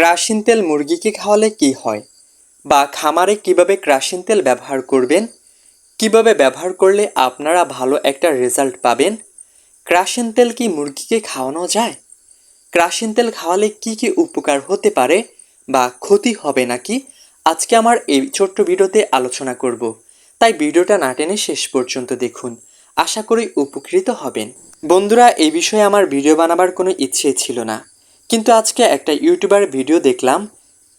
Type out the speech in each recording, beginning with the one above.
ক্রাশিন তেল মুরগিকে খাওয়ালে কি হয়? বা খামারে কীভাবে ক্রাশিন তেল ব্যবহার করবেন? কীভাবে ব্যবহার করলে আপনারা ভালো একটা রেজাল্ট পাবেন? ক্রাশিন তেল কি মুরগিকে খাওয়ানো যায়? ক্রাশিন তেল খাওয়ালে কি কি উপকার হতে পারে বা ক্ষতি হবে নাকি? আজকে আমার এই ছোট্ট ভিডিওতে আলোচনা করব। তাই ভিডিওটা না টেনে শেষ পর্যন্ত দেখুন। আশা করি উপকৃত হবেন। বন্ধুরা, এই বিষয়ে আমার ভিডিও বানাবার কোনো ইচ্ছে ছিল না। কিন্তু আজকে একটা ইউটিউবার ভিডিও দেখলাম,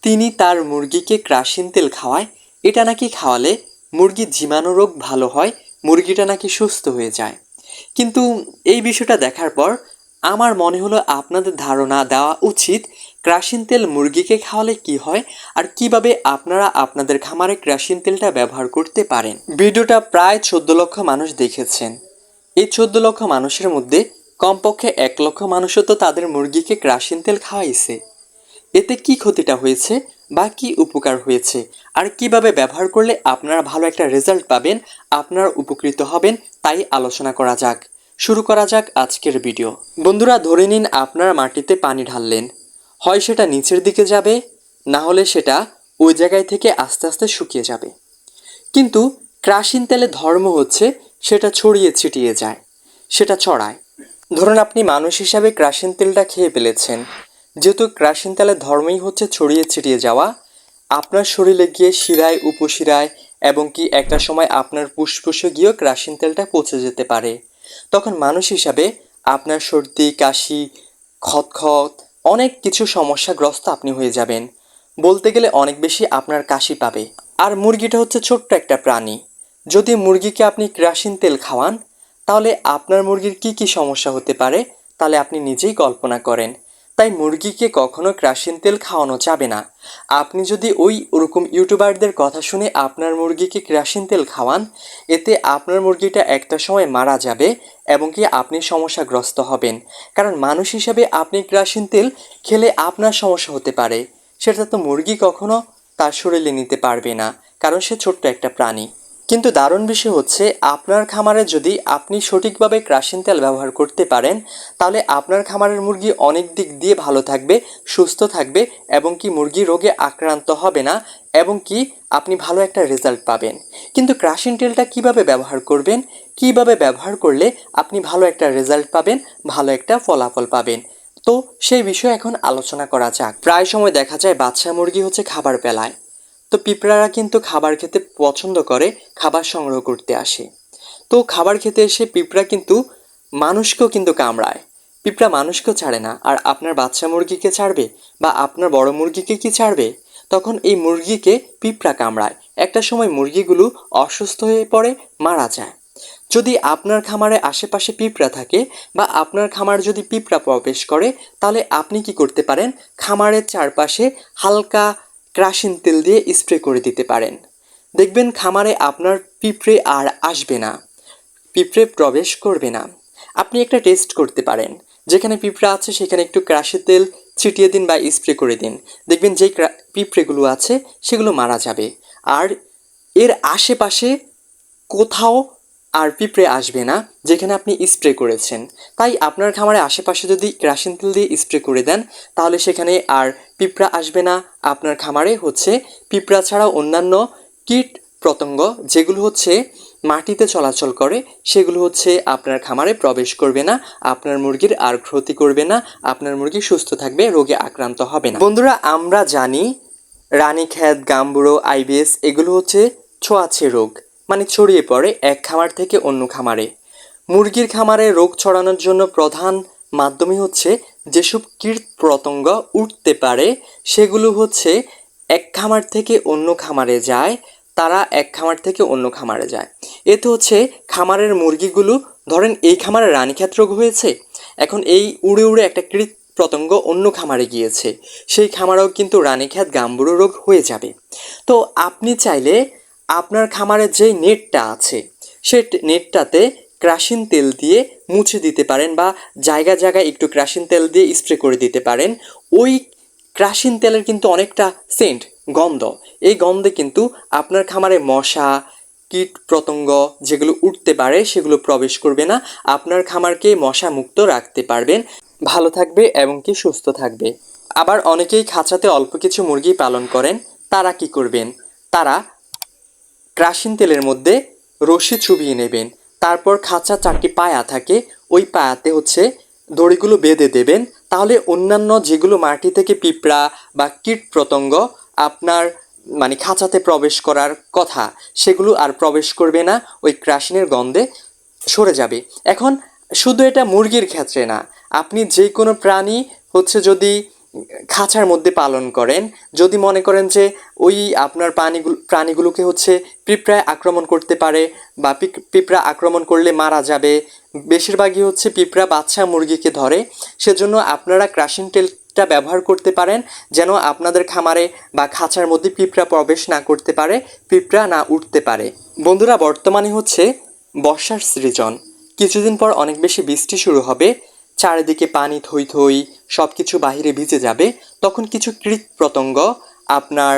তিনি তার মুরগিকে ক্রাশিন তেল খাওয়ায়। এটা নাকি খাওয়ালে মুরগির জীবাণু রোগ ভালো হয়, মুরগিটা নাকি সুস্থ হয়ে যায়। কিন্তু এই বিষয়টা দেখার পর আমার মনে হলো আপনাদের ধারণা দেওয়া উচিত ক্রাশিন তেল মুরগিকে খাওয়ালে কি হয় আর কীভাবে আপনারা আপনাদের খামারে ক্রাশিন তেলটা ব্যবহার করতে পারেন। ভিডিওটা প্রায় চোদ্দ লক্ষ মানুষ দেখেছেন। এই চোদ্দ লক্ষ মানুষের মধ্যে কমপক্ষে এক লক্ষ মানুষও তো তাদের মুরগিকে ক্রাশিন তেল খাওয়াইছে। এতে কি ক্ষতিটা হয়েছে বা কি উপকার হয়েছে? আর কীভাবে ব্যবহার করলে আপনারা ভালো একটা রেজাল্ট পাবেন, আপনারা উপকৃত হবেন, তাই আলোচনা করা যাক। শুরু করা যাক আজকের ভিডিও। বন্ধুরা, ধরে নিন আপনারা মাটিতে পানি ঢাললেন। হয় সেটা নিচের দিকে যাবে, না হলে সেটা ওই জায়গায় থেকে আস্তে আস্তে শুকিয়ে যাবে। কিন্তু ক্রাশিন তেলে ধর্ম হচ্ছে সেটা ছড়িয়ে ছিটিয়ে যায়, সেটা ছড়ায়। ধরুন আপনি মানুষ হিসাবে ক্রাশিন তেলটা খেয়ে ফেলেছেন। যেহেতু ক্রাশিন তেলের ধর্মই হচ্ছে ছড়িয়ে ছিটিয়ে যাওয়া, আপনার শরীরে গিয়ে শিরায়, উপশিরায় এবং কি একটা সময় আপনার ফুসফুসে গিয়েও ক্রাশিন তেলটা পচে যেতে পারে। তখন মানুষ হিসাবে আপনার সর্দি, কাশি, খতখত, অনেক কিছু সমস্যাগ্রস্ত আপনি হয়ে যাবেন। বলতে গেলে অনেক বেশি আপনার কাশি পাবে। আর মুরগিটা হচ্ছে ছোট্ট একটা প্রাণী। যদি মুরগিকে আপনি ক্রাশিন তেল খাওয়ান তাহলে আপনার মুরগির কি কি সমস্যা হতে পারে? তাহলে আপনি নিজেই কল্পনা করেন। তাই মুরগিকে কখনো ক্রাশিন তেল খাওয়ানো যাবে না। আপনি যদি ওই ওরকম ইউটিউবারদের কথা শুনে আপনার মুরগিকে ক্রাশিন তেল খাওয়ান, এতে আপনার মুরগিটা একটা সময় মারা যাবে এবং কি আপনি সমস্যাগ্রস্ত হবেন। কারণ মানুষ হিসেবে আপনি ক্রাশিন তেল খেলে আপনার সমস্যা হতে পারে। সেটা তো মুরগি কখনো তার শরীরে নিতে পারবে না, কারণ সে ছোট্ট একটা প্রাণী। কিন্তু দারুণ বিষয় হচ্ছে, আপনার খামারে যদি আপনি সঠিকভাবে ক্রাশিন তেল ব্যবহার করতে পারেন, তাহলে আপনার খামারের মুরগি অনেক দিক দিয়ে ভালো থাকবে, সুস্থ থাকবে এবং কি মুরগি রোগে আক্রান্ত হবে না এবং কি আপনি ভালো একটা রেজাল্ট পাবেন। কিন্তু ক্রাশিন তেলটা কীভাবে ব্যবহার করবেন, কীভাবে ব্যবহার করলে আপনি ভালো একটা রেজাল্ট পাবেন, ভালো একটা ফলাফল পাবেন? তো সেই বিষয়ে এখন আলোচনা করা যাক। প্রায় সময় দেখা যায়, বাচ্চা মুরগি হচ্ছে খাবার পেলায় তো পিঁপড়ারা কিন্তু খাবার খেতে পছন্দ করে, খাবার সংগ্রহ করতে আসে। তো খাবার খেতে এসে পিঁপড়া কিন্তু মানুষকেও কিন্তু কামড়ায়। পিঁপড়া মানুষকেও ছাড়ে না। আর আপনার বাচ্চা মুরগিকে ছাড়বে বা আপনার বড় মুরগিকে কি ছাড়বে? তখন এই মুরগিকে পিঁপড়া কামড়ায়। একটা সময় মুরগিগুলো অসুস্থ হয়ে পড়ে, মারা যায়। যদি আপনার খামারে আশেপাশে পিঁপড়া থাকে বা আপনার খামার যদি পিঁপড়া প্রবেশ করে, তাহলে আপনি কি করতে পারেন? খামারের চারপাশে হালকা ক্রাশিন তেল দিয়ে স্প্রে করে দিতে পারেন। দেখবেন খামারে আপনার পিঁপড়ে আর আসবে না। পিঁপড়ে প্রবেশ করবে না। আপনি একটা টেস্ট করতে পারেন। যেখানে পিঁপড়া আছে, সেখানে একটু ক্রাশি তেল ছিটিয়ে দিন বা স্প্রে করে দিন। দেখবেন যেই পিঁপড়েগুলো আছে, সেগুলো মারা যাবে। আর এর আশেপাশে কোথাও আর পিঁপড়ে আসবে না, যেখানে আপনি স্প্রে করেছেন। তাই আপনার খামারে আশেপাশে যদি ক্রাশিন তেল দিয়ে স্প্রে করে দেন, তাহলে সেখানে আর পিঁপড়া আসবে না। আপনার খামারে হচ্ছে পিঁপড়া ছাড়াও অন্যান্য কীট পতঙ্গ যেগুলো হচ্ছে মাটিতে চলাচল করে, সেগুলো হচ্ছে আপনার খামারে প্রবেশ করবে না, আপনার মুরগির আর ক্ষতি করবে না, আপনার মুরগি সুস্থ থাকবে, রোগে আক্রান্ত হবে না। বন্ধুরা, আমরা জানি রানী রানীক্ষেত গাম্বুড়ো, আইবিএস, এগুলো হচ্ছে ছোঁয়াছে রোগ। মানে ছড়িয়ে পড়ে এক খামার থেকে অন্য খামারে। মুরগির খামারে রোগ ছড়ানোর জন্য প্রধান মাধ্যমই হচ্ছে যেসব কীট পতঙ্গ উঠতে পারে, সেগুলো হচ্ছে এক খামার থেকে অন্য খামারে যায়, তারা এক খামার থেকে অন্য খামারে যায়। এতে হচ্ছে খামারের মুরগিগুলো, ধরেন এই খামারে রানীক্ষেত রোগ হয়েছে, এখন এই উড়ে উড়ে একটা কীট পতঙ্গ অন্য খামারে গিয়েছে, সেই খামারেও কিন্তু রানীক্ষেত গাম্বুরো রোগ হয়ে যাবে। তো আপনি চাইলে আপনার খামারে যে নেটটা আছে, সে নেটটাতে ক্রাশিন তেল দিয়ে মুছে দিতে পারেন বা জায়গা জায়গায় একটু ক্রাশিন তেল দিয়ে স্প্রে করে দিতে পারেন। ওই ক্রাশিন তেলের কিন্তু অনেকটা সেন্ট, গন্ধ। এই গন্ধে কিন্তু আপনার খামারে মশা, কীট পতঙ্গ যেগুলো উঠতে পারে সেগুলো প্রবেশ করবে না। আপনার খামারকে মশা মুক্ত রাখতে পারবেন। ভালো থাকবে এবং কি সুস্থ থাকবে। আবার অনেকেই খাঁচাতে অল্প কিছু মুরগি পালন করেন। তারা কি করবেন? তারা ক্রাশিন তেলের মধ্যে রশি চুবিয়ে নেবেন। তারপর খাঁচা চারটি পায়া থাকে, ওই পায়াতে হচ্ছে দড়িগুলো বেঁধে দেবেন। তাহলে অন্যান্য যেগুলো মাটি থেকে পিঁপড়া বা কীট পতঙ্গ আপনার মানে খাঁচাতে প্রবেশ করার কথা, সেগুলো আর প্রবেশ করবে না, ওই ক্রাশিনের গন্ধে সরে যাবে। এখন শুধু এটা মুরগির ক্ষেত্রে না, আপনি যে কোনো প্রাণী হচ্ছে যদি খাঁচার মধ্যে পালন করেন। যদি মনে করেন যে ওই আপনার প্রাণীগুলো, প্রাণীগুলোকে হচ্ছে পিঁপড়ায় আক্রমণ করতে পারে বা পিঁপড়া আক্রমণ করলে মারা যাবে, বেশিরভাগই হচ্ছে পিঁপড়া বাচ্চা মুরগিকে ধরে, সেজন্য আপনারা ক্রাশিং তেলটা ব্যবহার করতে পারেন যেন আপনাদের খামারে বা খাঁচার মধ্যে পিঁপড়া প্রবেশ না করতে পারে, পিঁপড়া না উঠতে পারে। বন্ধুরা, বর্তমানে হচ্ছে বর্ষার সৃজন। কিছুদিন পর অনেক বেশি বৃষ্টি শুরু হবে। চারিদিকে পানি থই থই সব কিছু বাহিরে ভিজে যাবে, তখন কিছু কৃত প্রতঙ্গ আপনার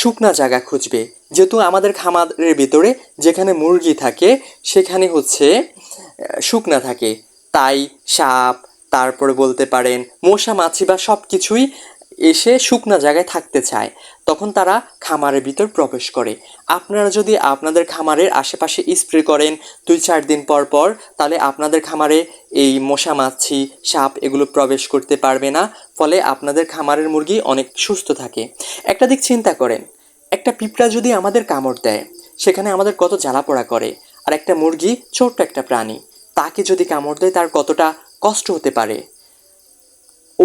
শুকনা জায়গা খুঁজবে। যেহেতু আমাদের খামারের ভিতরে যেখানে মুরগি থাকে, সেখানে হচ্ছে শুকনা থাকে। তাই সাপ, তারপরে বলতে পারেন, মশা, মাছি বা সব কিছুই এসে শুকনা জায়গায় থাকতে চায়, তখন তারা খামারের ভিতর প্রবেশ করে। আপনারা যদি আপনাদের খামারের আশেপাশে স্প্রে করেন দুই চার দিন পর পর, তাহলে আপনাদের খামারে এই মশা, মাছি, সাপ এগুলো প্রবেশ করতে পারবে না, ফলে আপনাদের খামারের মুরগি অনেক সুস্থ থাকে। একটা দিক চিন্তা করেন, একটা পিঁপড়া যদি আমাদের কামড় দেয়, সেখানে আমাদের কত জ্বালা পোড়া করে, আর একটা মুরগি ছোট্ট একটা প্রাণী, তাকে যদি কামড় দেয় তার কতটা কষ্ট হতে পারে?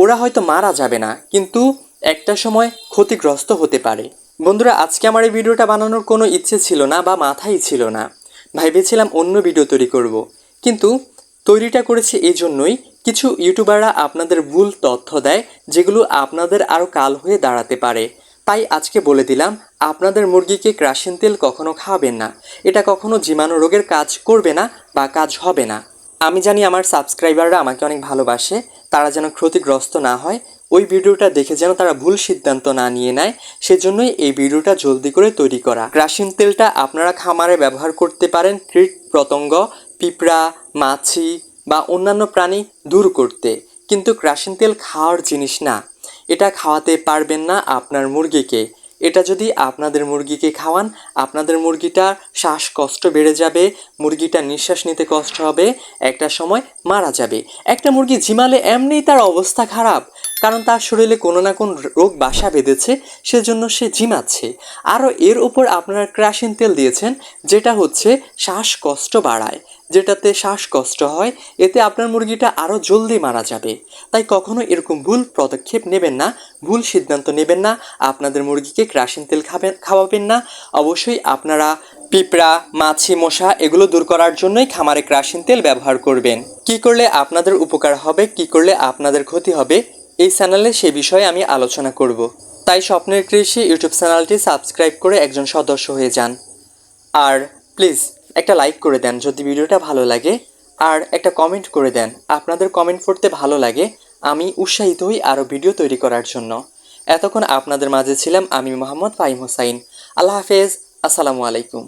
ওরা হয়তো মারা যাবে না, কিন্তু একটা সময় ক্ষতিগ্রস্ত হতে পারে। বন্ধুরা, আজকে আমার এই ভিডিওটা বানানোর কোনো ইচ্ছে ছিল না বা মাথায় ছিল না। ভেবেছিলাম অন্য ভিডিও তৈরি করব। কিন্তু তৈরিটা করেছি এই জন্যই কিছু ইউটিউবাররা আপনাদের ভুল তথ্য দেয়, যেগুলো আপনাদের আরও কাল হয়ে দাঁড়াতে পারে। তাই আজকে বলে দিলাম, আপনাদের মুরগিকে ক্রাশিন তেল কখনো খাওয়াবেন না। এটা কখনো জীবাণু রোগের কাজ করবে না বা কাজ হবে না। আমি জানি আমার সাবস্ক্রাইবাররা আমাকে অনেক ভালোবাসে তারা যেন ক্ষতিগ্রস্ত না হয়, ওই ভিডিওটা দেখে যেন তারা ভুল সিদ্ধান্ত না নিয়ে নেয়, সেজন্যই এই ভিডিওটা জলদি করে তৈরি করা। গ্রাসিন তেলটা আপনারা খামারে ব্যবহার করতে পারেন কীট পতঙ্গ পিঁপড়া, মাছি বা অন্যান্য প্রাণী দূর করতে। কিন্তু ক্রাসিন তেল খাওয়ার জিনিস না। এটা খাওয়াতে পারবেন না আপনার মুরগিকে। এটা যদি আপনাদের মুরগিকে খাওয়ান, আপনাদের মুরগিটার শ্বাসকষ্ট বেড়ে যাবে, মুরগিটা নিঃশ্বাস নিতে কষ্ট হবে, একটা সময় মারা যাবে। একটা মুরগি ঝিমালে এমনি তার অবস্থা খারাপ। কারণ তার শরীরে কোনো না কোনো রোগ বাসা বেঁধেছে, সেজন্য সে জিমাচ্ছে আরও এর উপর আপনারা ক্রাশিন তেল দিয়েছেন, যেটা হচ্ছে শ্বাসকষ্ট বাড়ায়। যেটাতে শ্বাসকষ্ট হয়, এতে আপনার মুরগিটা আরও জলদি মারা যাবে। তাই কখনো এরকম ভুল পদক্ষেপ নেবেন না, ভুল সিদ্ধান্ত নেবেন না, আপনাদের মুরগিকে ক্রাশিন তেল খাবেন, খাওয়াবেন না। অবশ্যই আপনারা পিঁপড়া, মাছি, মশা এগুলো দূর করার জন্যই খামারে ক্রাশিন তেল ব্যবহার করবেন। কি করলে আপনাদের উপকার হবে, কি করলে আপনাদের ক্ষতি হবে এই চ্যানেলে সে বিষয়ে আমি আলোচনা করব। তাই স্বপ্নের কৃষি ইউটিউব চ্যানেলটি সাবস্ক্রাইব করে একজন সদস্য হয়ে যান। আর প্লিজ একটা লাইক করে দেন যদি ভিডিওটা ভালো লাগে। আর একটা কমেন্ট করে দেন, আপনাদের কমেন্ট পড়তে ভালো লাগে। আমি উৎসাহিত হই আরও ভিডিও তৈরি করার জন্য। এতক্ষণ আপনাদের মাঝে ছিলাম আমি মোহাম্মদ ফাহিম হোসাইন। আল্লাহ হাফেজ, আসসালামু আলাইকুম।